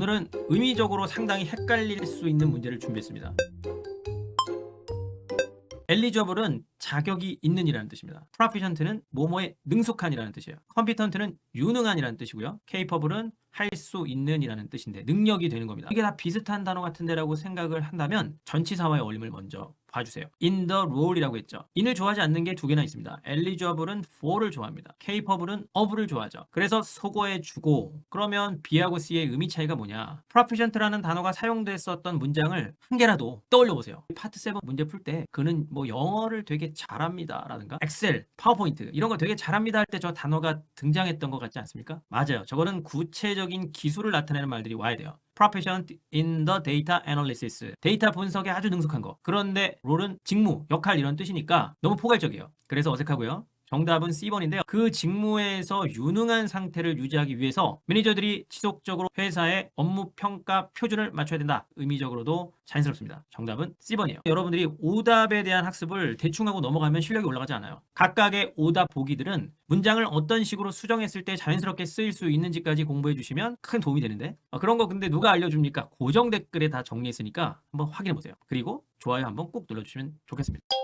오늘은 의미적으로 상당히 헷갈릴 수 있는 문제를 준비했습니다. 엘리저블은 자격이 있는이라는 뜻입니다. proficient는 뭐뭐에 능숙한이라는 뜻이에요. competent는 유능한이라는 뜻이고요. capable은 할 수 있는이라는 뜻인데 능력이 되는 겁니다. 이게 다 비슷한 단어 같은데라고 생각을 한다면 전치사와의 어울림을 먼저 봐주세요. in the role이라고 했죠. in을 좋아하지 않는 게 두 개나 있습니다. eligible은 for를 좋아합니다. capable은 of를 좋아하죠. 그래서 소거해 주고 그러면 B하고 C의 의미 차이가 뭐냐? proficient라는 단어가 사용됐었던 문장을 한 개라도 떠올려 보세요. 파트 7 문제 풀 때 그는 뭐 영어를 되게 잘합니다 라든가 엑셀, 파워포인트 이런 거 되게 잘합니다 할 때 저 단어가 등장했던 것 같지 않습니까? 맞아요. 저거는 구체적인 기술을 나타내는 말들이 와야 돼요. Proficient in the data analysis. 데이터 분석에 아주 능숙한 거. 그런데 롤은 직무, 역할 이런 뜻이니까 너무 포괄적이에요. 그래서 어색하고요. 정답은 C번인데요. 그 직무에서 유능한 상태를 유지하기 위해서 매니저들이 지속적으로 회사의 업무 평가 표준을 맞춰야 된다. 의미적으로도 자연스럽습니다. 정답은 C번이에요. 여러분들이 오답에 대한 학습을 대충 하고 넘어가면 실력이 올라가지 않아요. 각각의 오답 보기들은 문장을 어떤 식으로 수정했을 때 자연스럽게 쓰일 수 있는지까지 공부해 주시면 큰 도움이 되는데 어, 그런 거 근데 누가 알려줍니까? 고정 댓글에 다 정리했으니까 한번 확인해 보세요. 그리고 좋아요 한번 꼭 눌러주시면 좋겠습니다.